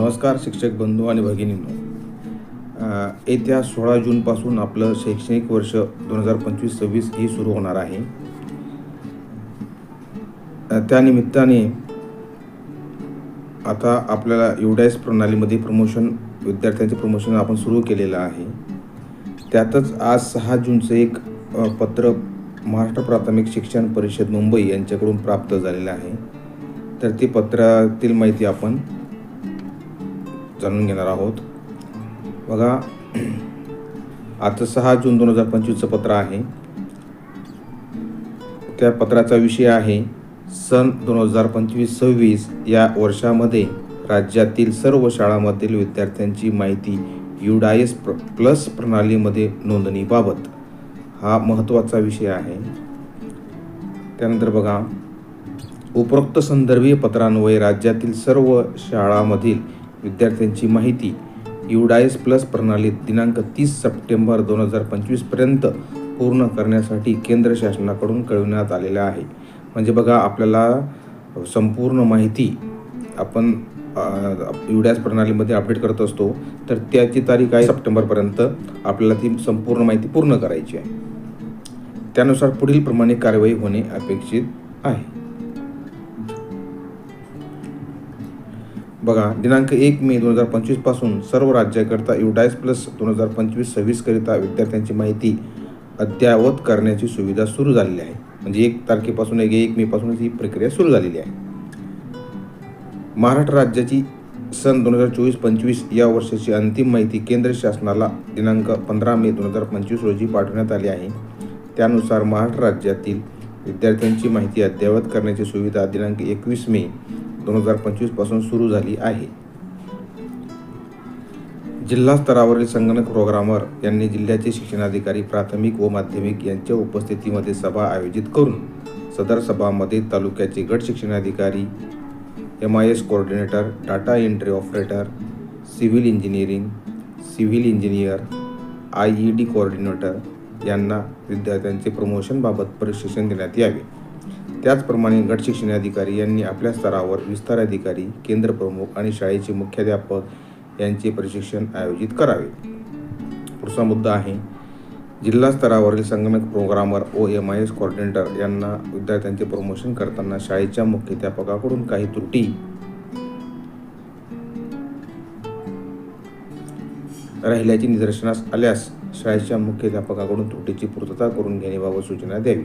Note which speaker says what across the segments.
Speaker 1: नमस्कार शिक्षक बंधू आणि भगिनींनो. येत्या सोळा जूनपासून आपलं शैक्षणिक वर्ष दोन हजार पंचवीस सव्वीस ही सुरू होणार आहे. त्यानिमित्ताने आता आपल्याला युडायस प्रणालीमध्ये प्रमोशन विद्यार्थ्यांचे प्रमोशन आपण सुरू केलेलं आहे. त्यातच आज सहा जूनचं एक पत्र महाराष्ट्र प्राथमिक शिक्षण परिषद मुंबई यांच्याकडून प्राप्त झालेलं आहे. तर ती पत्रातील माहिती आपण जाणून घेणार आहोत. बघा आता सहा जून दोन हजार पंचवीसचं पत्र आहे. त्या पत्राचा विषय आहे सन दोन हजार पंचवीस सव्वीस या वर्षामध्ये राज्यातील सर्व शाळांमधील विद्यार्थ्यांची माहिती युडायस प्र प्लस प्रणालीमध्ये नोंदणीबाबत हा महत्त्वाचा विषय आहे. त्यानंतर बघा उपरोक्त संदर्भीय पत्रान्वये राज्यातील सर्व शाळांमधील विद्यार्थ्यांची माहिती. युडायस प्लस प्रणालीत दिनांक तीस सप्टेंबर दोन हजार पंचवीसपर्यंत पूर्ण करण्यासाठी केंद्र शासनाकडून कळविण्यात आलेलं आहे. म्हणजे बघा आपल्याला संपूर्ण माहिती आपण युडायस प्रणालीमध्ये अपडेट करत असतो तर त्याची तारीख आहे सप्टेंबरपर्यंत आपल्याला ती संपूर्ण माहिती पूर्ण करायची आहे. त्यानुसार पुढील प्रमाणे कारवाई होणे अपेक्षित आहे. बघा दिनांक एक मे दोन हजार पंचवीसपासून सर्व राज्याकरता युडायस प्लस दोन हजार पंचवीस सव्वीसकरिता विद्यार्थ्यांची माहिती अद्ययावत करण्याची सुविधा सुरू झालेली आहे. म्हणजे एक तारखेपासून एक एक मेपासूनच ही प्रक्रिया सुरू झालेली आहे. महाराष्ट्र राज्याची सन दोन हजार चोवीस पंचवीस या वर्षाची अंतिम माहिती केंद्र शासनाला दिनांक पंधरा मे दोन हजार पंचवीस रोजी पाठवण्यात आली आहे. त्यानुसार महाराष्ट्र राज्यातील विद्यार्थ्यांची माहिती अद्ययावत करण्याची सुविधा दिनांक एकवीस मे दोन हजार पंचवीसपासून सुरू झाली आहे. जिल्हा स्तरावरील संगणक प्रोग्रामर यांनी जिल्ह्याचे शिक्षणाधिकारी प्राथमिक व माध्यमिक यांच्या उपस्थितीमध्ये सभा आयोजित करून सदर सभामध्ये तालुक्याचे गट शिक्षणाधिकारी M I S coordinator data entry operator civil engineering civil engineer I E D coordinator यांना विद्यार्थ्यांचे प्रमोशनबाबत प्रशिक्षण देण्यात यावे. त्याचप्रमाणे गट शिक्षणाधिकारी यांनी आपल्या स्तरावर विस्तार अधिकारी केंद्र प्रमुख आणि शाळेचे मुख्याध्यापक यांचे प्रशिक्षण आयोजित करावे. पुढचा मुद्दा आहे जिल्हा स्तरावरील संगणक programmer O M I S coordinator यांना विद्यार्थ्यांचे प्रमोशन करताना शाळेच्या मुख्याध्यापकाकडून काही त्रुटी. राहिल्याची निदर्शनास आल्यास शाळेच्या मुख्याध्यापकाकडून त्रुटीची पूर्तता करून घेण्याबाबत सूचना द्यावी.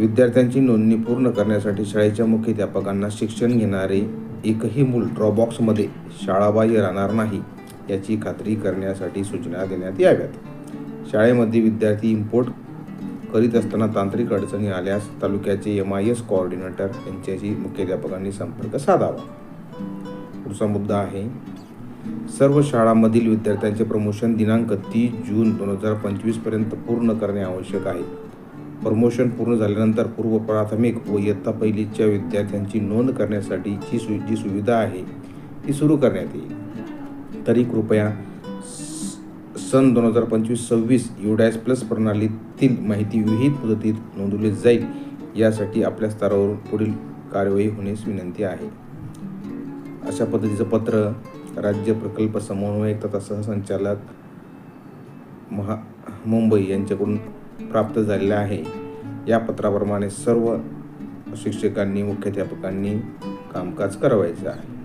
Speaker 1: विद्यार्थ्यांची नोंदणी पूर्ण करण्यासाठी शाळेच्या मुख्याध्यापकांना शिक्षण घेणारे एकही मूल ड्रॉबॉक्समध्ये शाळाबाह्य राहणार नाही याची खात्री करण्यासाठी सूचना देण्यात याव्यात. शाळेमध्ये विद्यार्थी इम्पोर्ट करीत असताना तांत्रिक अडचणी आल्यास तालुक्याचे एम आय एस कोऑर्डिनेटर यांच्याशी मुख्याध्यापकांनी संपर्क साधावा. पुढचा मुद्दा आहे सर्व शाळांमधील विद्यार्थ्यांचे प्रमोशन दिनांक तीस जून दोन हजार पंचवीसपर्यंत पूर्ण करणे आवश्यक आहे. प्रमोशन पूर्ण झाल्यानंतर पूर्व प्राथमिक व इयत्ता पहिलीच्या विद्यार्थ्यांची नोंद करण्यासाठी जी सु जी सुविधा आहे ती सुरू करण्यात येईल. तरी कृपया स- सन दोन हजार पंचवीस सव्वीस युडायस प्लस प्रणालीतील माहिती विहित मुदतीत नोंदवली जाईल यासाठी आपल्या स्तरावरून पुढील कार्यवाही होण्यास विनंती आहे. अशा पद्धतीचं पत्र राज्य प्रकल्प समन्वयक तथा सहसंचालक महा मुंबई यांच्याकडून प्राप्त झालेलं आहे. या पत्राप्रमाणे सर्व शिक्षकांनी मुख्याध्यापकांनी कामकाज करावायचं आहे.